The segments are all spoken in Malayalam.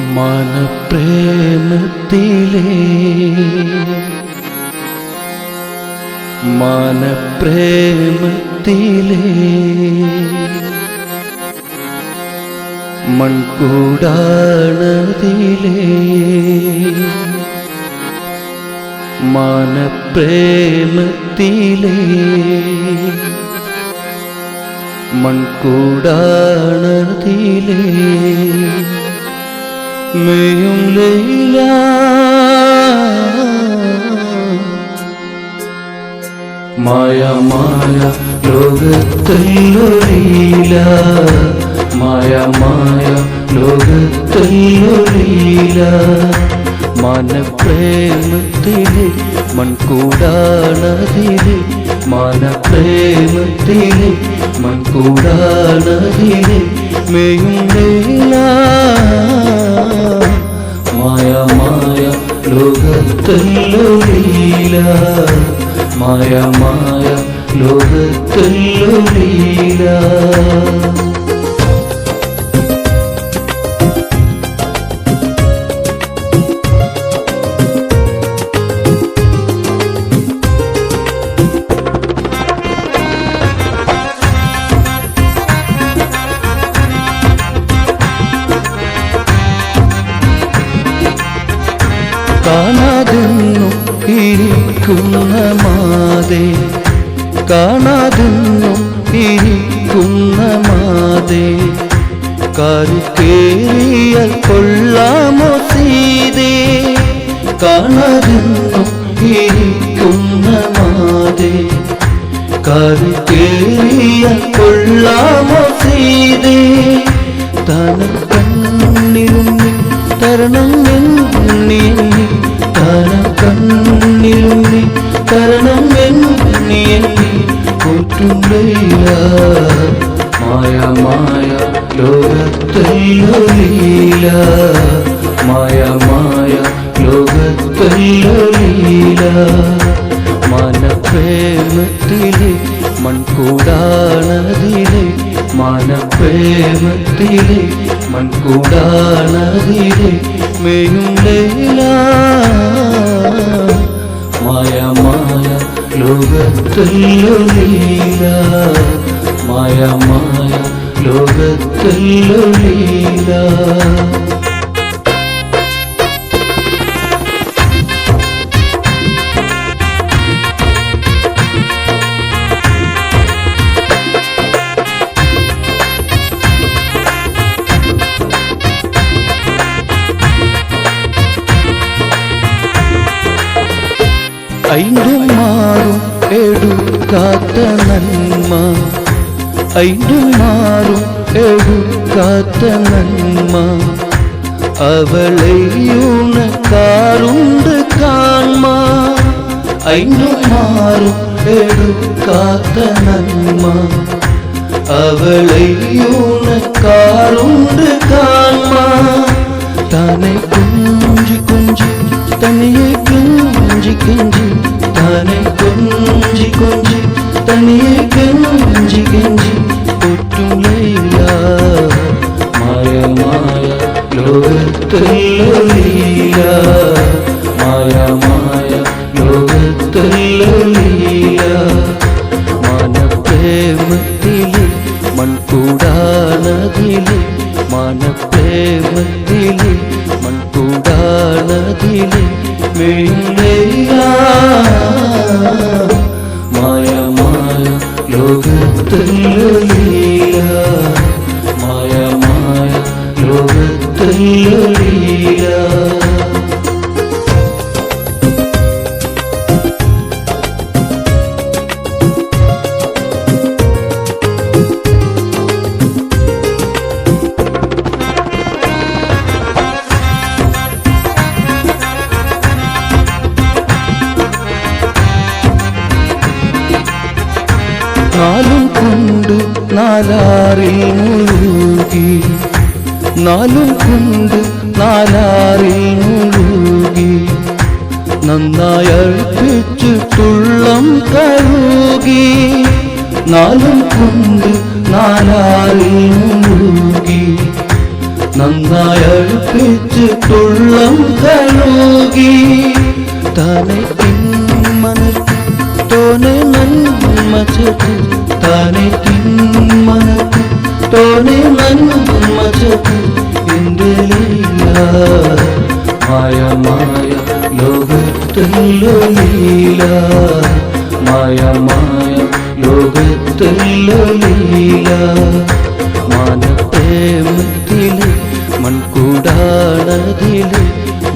മനപ്രേമത്തിലേ. മനപ്രേമത്തിലേ. മൺകൂടാണതിലേ. മനപ്രേമത്തിലേ. മൺകൂടാണതിലേ. മെയും ലൈല. മായ മായ ലോകത്തൊല്ലൊരീല. മായ മായ ലോകത്തൊല്ലൊരീല. മനപ്രേമത്തിലെ മൺകൂടാണതിലെ മനപ്രേമത്തിലെ മൺകൂടാണതിലെ മെയും ലൈല. ലോകത്തൊല്ലൊരീല മായ മായ ലോകത്തൊല്ലൊരീല കാണാതെന്നും ഇരിക്കുന്ന മാതേ. കാണാതെന്നു ഇരിക്കുന്ന മാതേ. കരുക്കേറിയ കൊള്ളാമോ സീതേ. കാണാതെന്നു ഇരിക്കുന്ന മാതേ. കരുക്കേറിയ ലോകത്തൊല്ലൊലീല മായ മായ ലോകത്തൊല്ലൊലീല മനപ്രേമത്തിലെ മൺകൂടാണതിലെ മനപ്രേമത്തിലെ മൺകൂടാണതിലെ മെയും ലീല. മായ മായ ലോകത്തൊല്ലൊലീല മായ ലോകത്തൊല്ലൊലീല ഐണ്ടും മാറും എടുക്കാത്ത നന്മ. ഐണ്ടും മാറും എടുക്കാത്ത നന്മ അവളെയുണക്കാറുണ്ട് കാൺമ ഐണ്ടും മാറും എടുക്കാത്ത നന്മ അവളെയുണക്കാറുണ്ട് കാൺമ താനെ കുഞ്ചി കുഞ്ചി തനിയെ കുഞ്ചി കുഞ്ചി താനെ കുഞ്ചി കുഞ്ചി തനിയെ കുഞ്ചി കുഞ്ചി ഒട്ടും ലൈല മായ മായ ലോകത്തൊല്ലൊലീല മായ മായ ലോകത്തൊല്ലൊലീല മനപ്രേമത്തിലെ മൺകൂടാണതിലെ മനപ്രേമത്തിലെ മൺകൂടാണതിലെ മെയ്യ മായ മായ ലോകത്തൊല്ലൊലീല മായ മായ ലോകത്തൊല്ലൊലീല നാലും കൊണ്ട് നാലാറിൽ മുഴുകി. നാലും കൊണ്ട് നാലാറിൽ മുഴുകി. നന്നായി അർപ്പിച്ചിട്ടുള്ളം കഴുകി. നാലും കൊണ്ട് നാലാറിൽ മുഴുകി. നന്നായി അടുപ്പിച്ച് തുള്ളം കഴുകി. തന്നെ മനസ്സിൽ തോനെ നന്മ ചേർത്ത് താനെ തിന്മന തോനെ നന്മ ചേർത്ത് എന്റെ ലീല മായ മായ ലോകത്തിലോ ലീല. മായ മായ ലോകത്തിലോ ലീല. മാനപ്രേമത്തിലെ മൺകൂടാണതിലെ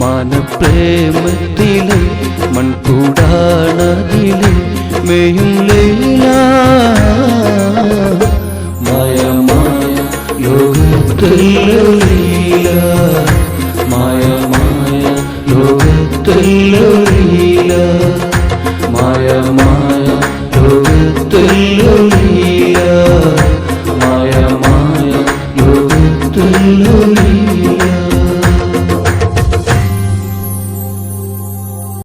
മാനപ്രേമത്തിലെ മൺകൂടാണതിലെ മെയും ലീല. മയമായ മായ ലോകത്തിലോ ലീല.